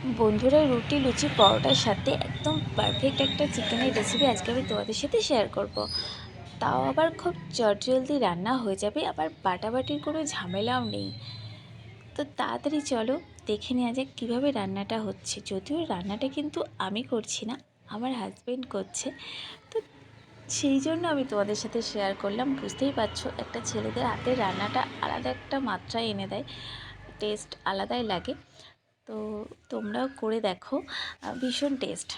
বন্ধুরা, রুটি, লুচি, পরোটার সাথে একদম পারফেক্ট একটা চিকেনের রেসিপি আজকে আমি তোমাদের সাথে শেয়ার করব। তাও আবার খুব চটজলদি রান্না হয়ে যাবে, আবার বাটাবাটির কোনো ঝামেলাও নেই। তো তাড়াতাড়ি চলো, দেখে নেওয়া যাক কীভাবে রান্নাটা হচ্ছে। যদিও রান্নাটা কিন্তু আমি করছি না, আমার হাজব্যান্ড করছে। তো সেই জন্য আমি তোমাদের সাথে শেয়ার করলাম, বুঝতেই পারছ, একটা ছেলেদের হাতে রান্নাটা আলাদা একটা মাত্রায় এনে দেয় টেস্ট আলাদাই লাগে। তো তোমরাও করে দেখো। ভীষণ টেস্ট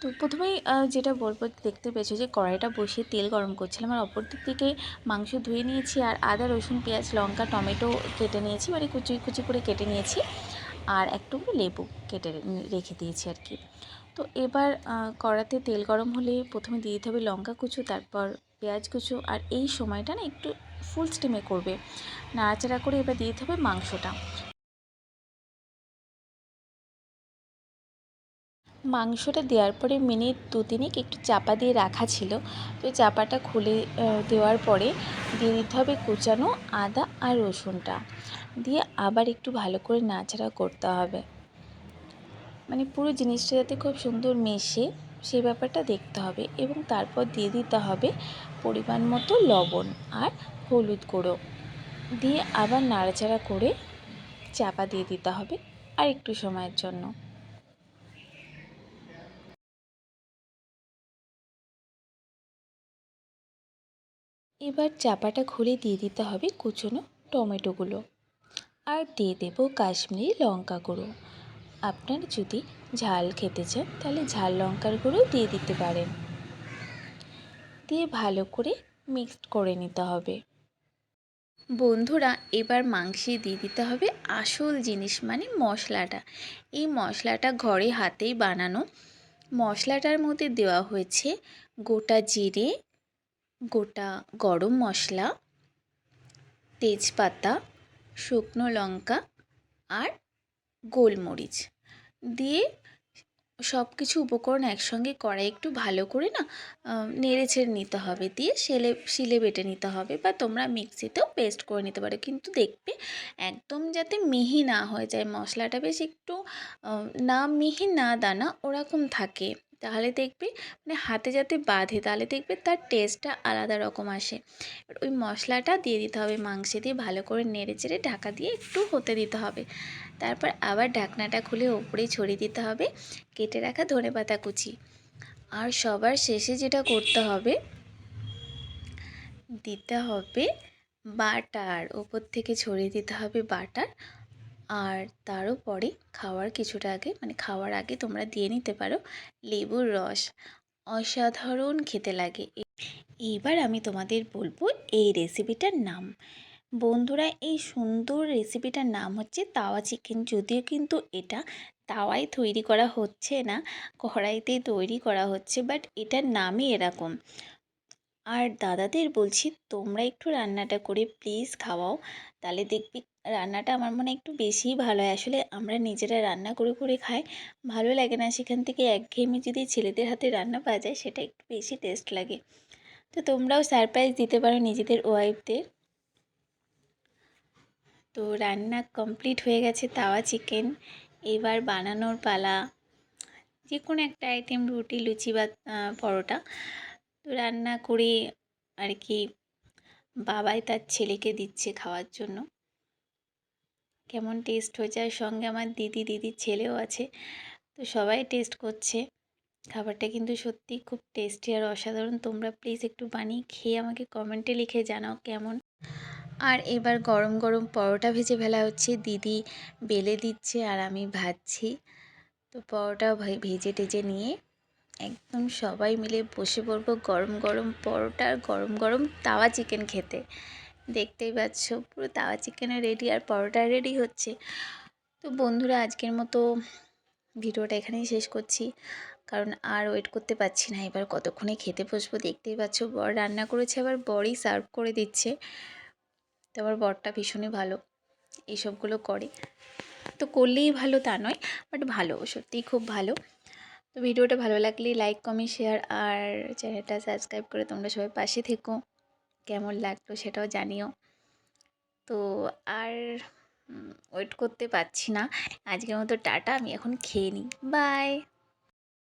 তো প্রথমেই যেটা বলব, দেখতে পেয়েছ যে কড়াইটা বসিয়ে তেল গরম করছিলাম। আর অপর দিক থেকে মাংস ধুয়ে নিয়েছি আর আদা, রসুন, পেঁয়াজ, লঙ্কা, টমেটো কেটে নিয়েছি। মানে কুচি কুচি করে কেটে নিয়েছি। আর একটু লেবু কেটে রেখে দিয়েছি আর কি। তো এবার কড়াতে তেল গরম হলে প্রথমে দিয়ে দিতে হবে লঙ্কা কুচু, তারপর পেঁয়াজ কুচু। আর এই সময়টা না একটু ফুল স্টিমে করবে। নাড়াচাড়া করে এবার দিয়ে দিতে হবে মাংসটা। মাংসটা দেওয়ার পরে মিনিট দু তিনেক একটু চাপা দিয়ে রাখা ছিল। তো চাপাটা খুলে দেওয়ার পরে দিয়ে দিতে হবে কুচানো আদা আর রসুনটা। দিয়ে আবার একটু ভালো করে নাড়াচাড়া করতে হবে। মানে পুরো জিনিসটা যাতে খুব সুন্দর মেশে সেই ব্যাপারটা দেখতে হবে এবং তারপর দিয়ে দিতে হবে পরিমাণ মতো লবণ আর হলুদ গুঁড়ো। দিয়ে আবার নাড়াচাড়া করে চাপা দিয়ে দিতে হবে আর একটু সময়ের জন্য। এবার চাপাটা খুলে দিয়ে দিতে হবে কুচনো টমেটোগুলো। আর দিয়ে দেব কাশ্মীরি লঙ্কা গুঁড়ো। আপনার যদি ঝাল খেতে চান, তাহলে ঝাল লঙ্কার গুঁড়ো দিয়ে দিতে পারেন। দিয়ে ভালো করে মিক্সড করে নিতে হবে। বন্ধুরা, এবার মাংসে দিয়ে দিতে হবে আসল জিনিস মানে মশলাটা। এই মশলাটা ঘরে হাতেই বানানো। মশলাটার মধ্যে দেওয়া হয়েছে গোটা জিরে গোটা গরম মশলা, তেজপাতা, শুকনো লঙ্কা আর গোলমরিচ দিয়ে সব কিছু উপকরণ একসঙ্গে কড়াই একটু ভালো করে না নেড়ে ছেড়ে নিতে হবে দিয়ে সেলে, শিলে বেটে নিতে হবে বা তোমরা মিক্সিতেও পেস্ট করে নিতে পারো। কিন্তু দেখবে একদম যাতে মিহি না হয়ে যায়, মশলাটা বেশ একটু না মিহি না দানা ওরকম থাকে। তাহলে দেখবে মানে হাতে যাতে বাঁধে, তাহলে দেখবে তার টেস্টটা আলাদা রকম আসে। এবার ওই মশলাটা দিয়ে দিতে হবে মাংসে দিয়ে ভালো করে নেড়ে চেড়ে ঢাকা দিয়ে একটু হতে দিতে হবে। তারপর আবার ঢাকনাটা খুলে ওপরে ছড়িয়ে দিতে হবে কেটে রাখা ধনে পাতা কুচি। আর সবার শেষে যেটা করতে হবে, দিতে হবে বাটার। ওপর থেকে ছড়িয়ে দিতে হবে বাটার। আর তারও পরে খাওয়ার কিছুটা আগে মানে খাওয়ার আগে তোমরা দিয়ে নিতে পারো লেবুর রস। অসাধারণ খেতে লাগে। এইবার আমি তোমাদের বলব এই রেসিপিটার নাম। বন্ধুরা, এই সুন্দর রেসিপিটার নাম হচ্ছে তাওয়া চিকেন। যদিও কিন্তু এটা তাওয়ায় তৈরি করা হচ্ছে না, কড়াইতেই তৈরি করা হচ্ছে, বাট এটার নামই এরকম। আর দাদাদের বলছি, তোমরা একটু রান্নাটা করে প্লিজ খাওয়াও। তাহলে দেখবি রান্নাটা আমার মনে একটু বেশিই ভালো হয়। আসলে আমরা নিজেরা রান্না করে করে খাই। ভালো লাগে না সেখান থেকে একঘেয়েমি যদি ছেলেদের হাতে রান্না পাওয়া যায়, সেটা একটু বেশি টেস্ট লাগে। তো তোমরাও সারপ্রাইজ দিতে পারো নিজেদের ওয়াইফদের তো রান্না কমপ্লিট হয়ে গেছে তাওয়া চিকেন এবার বানানোর পালা। যে কোনো একটা আইটেম রুটি, লুচি বা পরোটা। তো রান্না করে আর কি বাবাই তার ছেলেকে দিচ্ছে খাওয়ার জন্য। কেমন টেস্ট হয়েছে? আর সঙ্গে আমার দিদি, দিদির ছেলেও আছে। তো সবাই টেস্ট করছে। খাবারটা কিন্তু সত্যি খুব টেস্টি আর অসাধারণ। তোমরা প্লিজ একটু বানিয়ে খেয়ে আমাকে কমেন্টে লিখে জানাও কেমন। আর এবার গরম গরম পরোটা ভেজে ফেলা হচ্ছে। দিদি বেলে দিচ্ছে আর আমি ভাজছি। তো পরোটা ভেজে টেজে নিয়ে একদম সবাই মিলে বসে পড়ব গরম গরম পরোটা আর গরম গরম তাওয়া চিকেন খেতে। দেখতেই পাচ্ছ, পুরো তাওয়া চিকেনও রেডি আর পরোটা রেডি হচ্ছে। তো বন্ধুরা, আজকের মতো ভিডিওটা এখানেই শেষ করছি। কারণ আর ওয়েট করতে পারছি না, এবার কতক্ষণে খেতে বসবো দেখতেই পাচ্ছ, বর রান্না করেছে, আবার বরই সার্ভ করে দিচ্ছে। তো আমার বরটা ভীষণই ভালো এইসবগুলো করে। তো করলেই ভালো তা নয় বাট ভালো, সত্যিই খুব ভালো। তো ভিডিওটা ভালো লাগলে লাইক, কমেন্ট, শেয়ার আর চ্যানেলটা সাবস্ক্রাইব করে তোমরা সবাই পাশে থেকো। কেমন লাগল সেটাও জানিও। তো আর ওয়েট করতে পারছি না। আজকের মতো টাটা, আমি এখন খেয়ে নিই। বাই